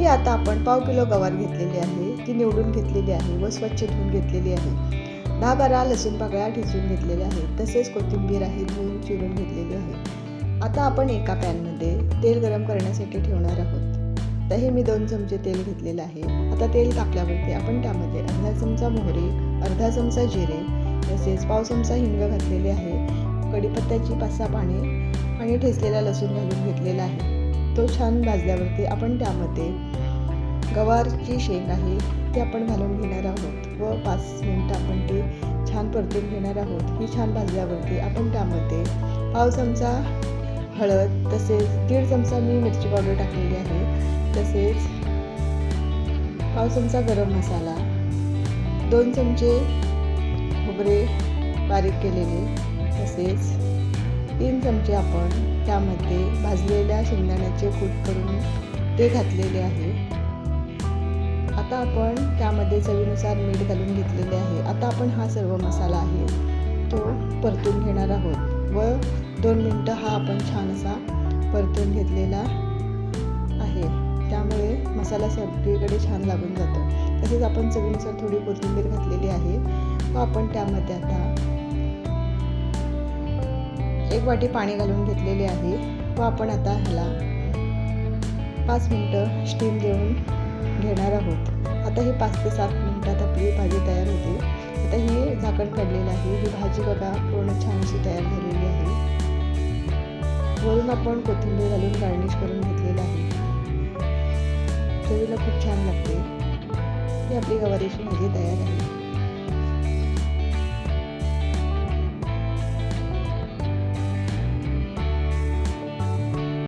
ही आता आपण पाव किलो गवार घेतलेली आहे. ती निवडून घेतलेली आहे व स्वच्छ धुवून घेतलेली आहे. दहा बारा लसूण पाकळ्या ठेचून घेतलेल्या आहेत. तसेच कोथिंबीर आहे धुवून चिरून घेतलेली आहे. आता आपण एका पॅनमध्ये तेल गरम करण्यासाठी ठेवणार आहोत. तर हे मी दोन चमचे तेल घेतलेलं आहे. आता तेल टाकल्यावरती आपण त्यामध्ये अर्धा चमचा मोहरी अर्धा चमचा जिरे तसेच पाव चमचा हिंग घातलेले आहे. कढीपत्त्याची पाच सहा पाने आणि ठेचलेला लसूण घालून घेतलेला आहे. तो छान भाजल्यावरती आपण त्यामध्ये गवारची शेंग आहे ती आपण घालून घेणार आहोत. व पाच मिनटं आपण ते छान परतून घेणार आहोत. ही छान भाजल्यावरती आपण त्यामध्ये पाव चमचा हळद तसेच दीड चमचा मी मिरची पावडर टाकलेली आहे. तसेच पाव चमचा गरम मसाला दोन चमचे खोबरे बारीक केलेले तसेच तीन चमचे आपण त्यामध्ये भाजलेल्या शेंगदाण्याचे कूट करून ते घातलेले आहे. आता आपण त्यामध्ये चवीनुसार मीठ घालून घेतलेले आहे. आता आपण हा सर्व मसाला आहे तो परतून घेणार आहोत व दोन मिनटं हा आपण छान असा परतून घेतलेला आहे. त्यामुळे मसाला सगळीकडे छान लागून जातो. तसेच आपण चवीनुसार थोडी कोथिंबीर घातलेली आहे. व आपण त्यामध्ये आता एक वाटी पाणी घालून घेतलेले आहे व आपण आता ह्याला पाच मिनटं स्टीम देऊन घेणार आहोत. आता ही पाच ते सात मिनटात आपली भाजी तयार होते. आता ही झाकण काढलेलं आहे. ही भाजी बघा पूर्ण छान अशी तयार झालेली आहे. वरून आपण कोथिंबीर घालून गार्निश करून घेतलेलं आहे. चवीला खूप छान लागते. ही आपली गवारीची भाजी तयार आहे.